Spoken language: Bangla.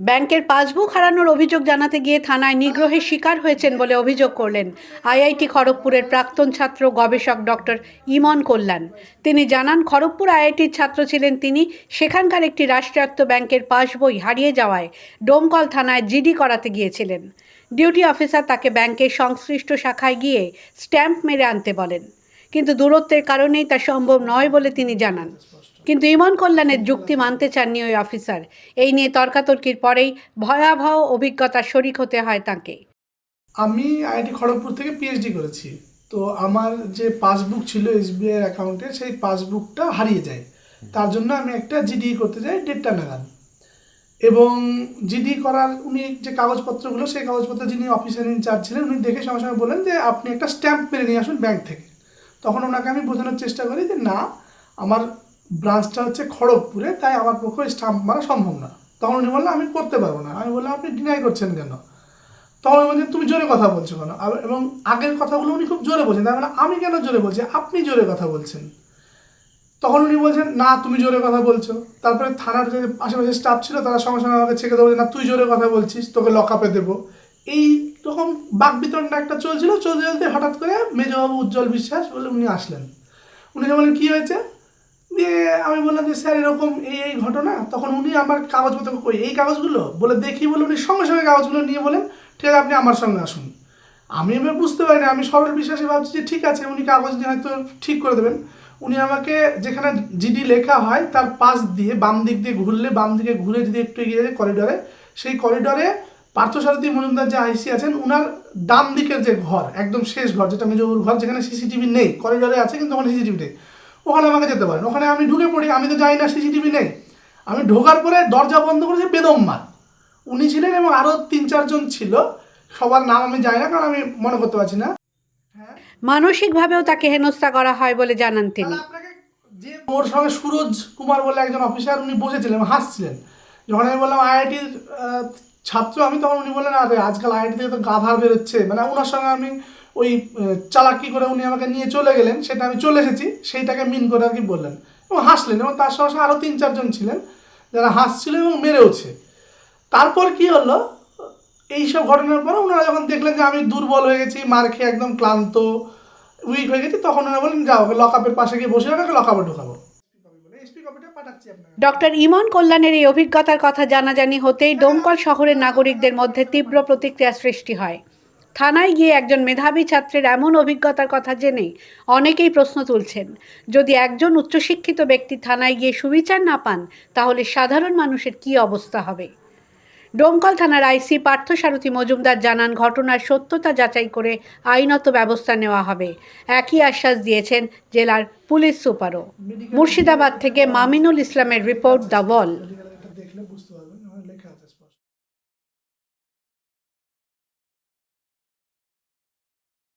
ব্যাংকের পাসবুক হারানোর অভিযোগ জানাতে গিয়ে থানায় নিগ্রহের শিকার হয়েছেন বলে অভিযোগ করলেন আইআইটি খড়গপুরের প্রাক্তন ছাত্র গবেষক ডক্টর ইমন কল্যাণ। তিনি জানান, খড়গপুর আইআইটির ছাত্র ছিলেন তিনি, সেখানকার একটি রাষ্ট্রায়ত্ত ব্যাংকের পাসবই হারিয়ে যাওয়ায় ডোমকল থানায় জিডি করাতে গিয়েছিলেন। ডিউটি অফিসার তাকে ব্যাংকের সংশ্লিষ্ট শাখায় গিয়ে স্ট্যাম্প মেরে আনতে বলেন। কিন্তু দূরত্বের কারণেই তা সম্ভব নয় বলে তিনি জানান। কিন্তু ইমন কল্যাণের যুক্তি মানতে চাননি ওই অফিসার। এই নিয়ে তর্কাতর্কির পরেই ভয়াবহ অভিজ্ঞতার শরিক হতে হয় তাকে। আমি আইআইটি খড়গপুর থেকে পিএইচডি করেছি। তো আমার যে পাসবুক ছিল এসবিআই অ্যাকাউন্টে সেই পাসবুকটা হারিয়ে যায়। তার জন্য আমি একটা জিডি করতে যাই, দেড়টা নাগাদ। এবং জিডি করার উনি যে কাগজপত্রগুলো, সেই কাগজপত্র যিনি অফিসার ইনচার্জ ছিলেন, উনি দেখে সঙ্গে সঙ্গে বলেন যে, আপনি একটা স্ট্যাম্প মেরে নিয়ে আসুন ব্যাংক থেকে। তখন ওনাকে আমি বোঝানোর চেষ্টা করি যে, না, আমার ব্রাঞ্চটা হচ্ছে খড়গপুরে, তাই আমার পক্ষে স্টাম্প মারা সম্ভব না। তখন উনি বললেন, আমি করতে পারব না। আমি বললাম, আপনি ডিনাই করছেন কেন? তখন বলছে তুমি জোরে কথা বলছো কেন? এবং আগের কথাগুলো উনি খুব জোরে বলছেন। তাই মানে আমি কেন জোরে বলছি? আপনি জোরে কথা বলছেন। তখন উনি বলছেন, না, তুমি জোরে কথা বলছো। তারপরে থানার যে আশেপাশে স্টাফ ছিল, তারা সঙ্গে সঙ্গে আমাকে ছেঁকে দেবো না, তুই জোরে কথা বলছিস, তোকে লকআপে দেবো। এই রকম বাক বিতরণটা একটা চলছিল। চলতে চলতে হঠাৎ করে মেজবাবু উজ্জ্বল বিশ্বাস বলে উনি আসলেন। উনি বললেন কী হয়েছে? দিয়ে আমি বললাম যে, স্যার, এরকম এই এই ঘটনা? তখন উনি আমার কাগজপত্র কই? এই কাগজগুলো? বলে, দেখি, বলে উনি সঙ্গে সঙ্গে কাগজগুলো নিয়ে বলেন, ঠিক আছে, আপনি আমার সঙ্গে আসুন। আমি এবার বুঝতে পারি না আমি সরল বিশ্বাসে ভাবছি যে, ঠিক আছে, উনি কাগজ নিয়ে হয়তো ঠিক করে দেবেন। উনি আমাকে যেখানে জিডি লেখা হয়, তার পাশ দিয়ে, বাম দিক দিয়ে ঘুরলে, বাম দিকে ঘুরে যদি একটু এগিয়ে যায় করিডরে সেই করিডরে পার্থসারথী মজুমদার যে আইসি আছেন, উনার ডান দিকের যে ঘর, একদম শেষ ঘর, যেটা মেজবুর ঘর, যেখানে সিসিটিভি নেই করিডরে আছে, কিন্তু ওখানে সিসিটিভি নেই। ওখানে আমাকে যেতে পারেন। ওখানে আমি ঢুকে পড়ি আমি তো জানি না সিসিটিভি নেই। আমি ঢোকার পরে দরজা বন্ধ করেছে বেদম্মার উনি ছিলেন এবং আরও তিন চারজন ছিল। সবার নাম আমি জানি না কারণ আমি মনে করতে পারছি না। মানসিকভাবেও তাকে হেনস্থা করা হয় বলে জানান তিনি। আপনাকে যে ওর সঙ্গে সুরজ কুমার বলে একজন অফিসার উনি বসেছিলেন হাসছিলেন। যখন আমি বললাম আইআইটির ছাত্র আমি তখন উনি বললেন আরে আজকাল আইআইটি থেকে তো গাধার বেরোচ্ছে। মানে ওনার সঙ্গে আমি ওই চালাকি করে উনি আমাকে নিয়ে চলে গেলেন সেটা আমি চলে এসেছি সেইটাকে মিন করে আর কি বললেন। এবং হাসলেন এবং তার সঙ্গে সঙ্গে আরও তিন চারজন ছিলেন যারা হাসছিল এবং মেরেওছে। তারপর কি হলো? এইসব ঘটনার পরে ওনারা যখন দেখলেন যে আমি দুর্বল হয়ে গেছি মার খেয়ে একদম ক্লান্ত উইক হয়ে গেছি তখন ওনারা বললেন যাও ওকে লকআপের পাশে গিয়ে বসে ওনাকে লকআপে ঢোকাবো। ডক্টর ইমন কল্যাণের এই অভিজ্ঞতার কথা জানাজানি হতেই ডোমকল শহরের নাগরিকদের মধ্যে তীব্র প্রতিক্রিয়া সৃষ্টি হয়। থানায় গিয়ে একজন মেধাবী ছাত্রের এমন অভিজ্ঞতার কথা জেনে অনেকেই প্রশ্ন তুলছেন, যদি একজন উচ্চশিক্ষিত ব্যক্তি থানায় গিয়ে সুবিচার না পান, তাহলে সাধারণ মানুষের কী অবস্থা হবে? ডোমকল থানার আইসি পার্থসারথী মজুমদার জানান, ঘটনার সত্যতা যাচাই করে আইনত ব্যবস্থা নেওয়া হবে। একই আশ্বাস দিয়েছেন জেলার পুলিশ সুপারও। মুর্শিদাবাদ থেকে মামিনুল ইসলামের রিপোর্ট দ্য ওয়াল।